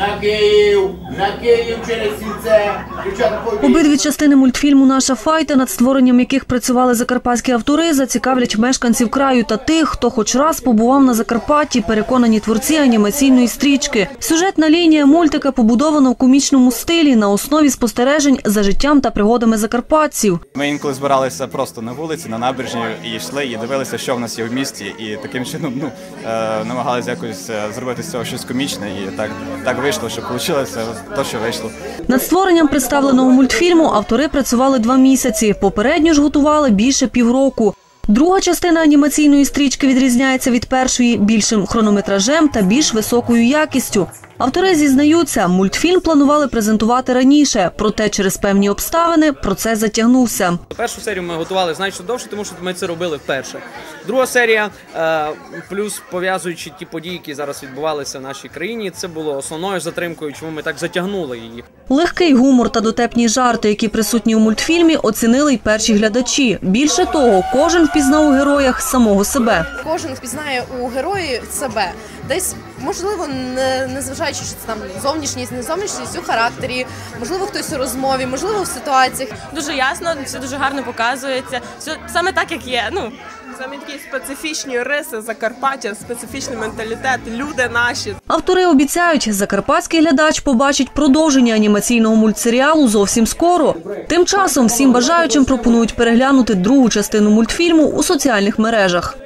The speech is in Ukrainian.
на Київ, на Київ через сільце. Обидві частини мультфільму Наша файта, над створенням яких працювали закарпатські автори, зацікавлять мешканців краю та тих, хто хоч раз побував на Закарпатті, переконані творці анімаційної стрічки. Сюжетна лінія мультика побудована в комічному стилі на основі спостережень за життям та пригодами закарпатців. Ми інколи збиралися просто на вулиці, на набережні і йшли, і дивилися, що в нас є в місті, і таким чином ну, е, намагалися якось е, зробити з цього щось комічне. І так, так вийшло, що вийшло те, що вийшло. Над створенням представленого мультфільму автори працювали два місяці. Попередньо ж готували більше півроку. Друга частина анімаційної стрічки відрізняється від першої більшим хронометражем та більш високою якістю. Автори зізнаються, мультфільм планували презентувати раніше, проте через певні обставини процес затягнувся. Першу серію ми готували значно довше, тому що ми це робили вперше. Друга серія, е, плюс пов'язуючи ті події, які зараз відбувалися в нашій країні, це було основною затримкою, чому ми так затягнули її. Легкий гумор та дотепні жарти, які присутні у мультфільмі, оцінили й перші глядачі. Більше того, кожен впізнав у героях самого себе. кожен впізнає у герої себе. Десь можливо, не, не зважаючи, що це там зовнішність, не зовнішність у характері, можливо, хтось у розмові, можливо, в ситуаціях. дуже ясно, все дуже гарно показується. Все саме так, як є. Ну Саме такі специфічні риси Закарпаття, специфічний менталітет, люди наші. Автори обіцяють, закарпатський глядач побачить продовження анімаційного мультсеріалу зовсім скоро. Тим часом всім бажаючим пропонують переглянути другу частину мультфільму у соціальних мережах.